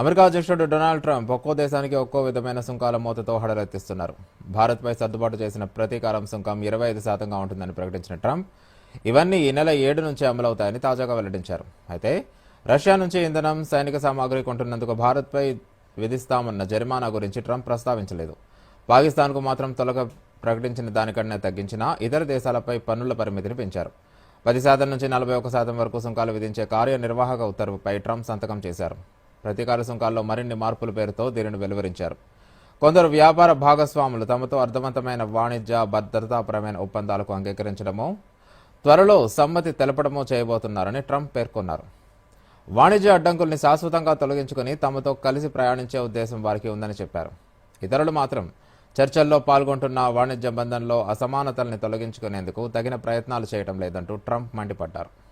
America అధ్యక్షుడు Donald Trump ఒక్కో దేశానికి ఒక్కో విధమైన సుంకాల మూతతో హడలెత్తిస్తున్నారు. భారత్పై సర్దుబాటు చేసిన ప్రతీకారం సుంకం ఇరవై ఐదు శాతంగా ఉంటుందని ప్రకటించిన ట్రంప్ ఇవన్నీ ఈ నెల ఏడు నుంచి అమలవుతాయని తాజాగా వెల్లడించారు. అయితే రష్యా నుంచి ఇంధనం సైనిక సామాగ్రి కొంటున్నందుకు భారత్పై విధిస్తామన్న జరిమానా గురించి ట్రంప్ ప్రస్తావించలేదు. పాకిస్తాన్కు మాత్రం తొలగ ప్రకటించిన దానికన్నా తగ్గించినా ఇతర దేశాలపై పన్నుల పరిమితిని పెంచారు. పది శాతం నుంచి నలభై ఒక్క శాతం వరకు సుంకాలు విధించే కార్యనిర్వాహక ఉత్తర్వుపై ట్రంప్ సంతకం చేశారు. ప్రతీకార సుంకాల్లో మరిన్ని మార్పుల పేరుతో దీనిని వెలువరించారు. కొందరు వ్యాపార భాగస్వాములు తమతో అర్థవంతమైన వాణిజ్య భద్రతాపరమైన ఒప్పందాలకు అంగీకరించడమో త్వరలో సమ్మతి తెలపడమో చేయబోతున్నారని ట్రంప్ పేర్కొన్నారు. వాణిజ్య అడ్డంకుల్ని శాశ్వతంగా తొలగించుకుని తమతో కలిసి ప్రయాణించే ఉద్దేశం వారికి ఉందని చెప్పారు. ఇతరులు మాత్రం చర్చల్లో పాల్గొంటున్న వాణిజ్య బంధంలో అసమానతల్ని తొలగించుకునేందుకు తగిన ప్రయత్నాలు చేయడం లేదంటూ ట్రంప్ మండిపడ్డారు.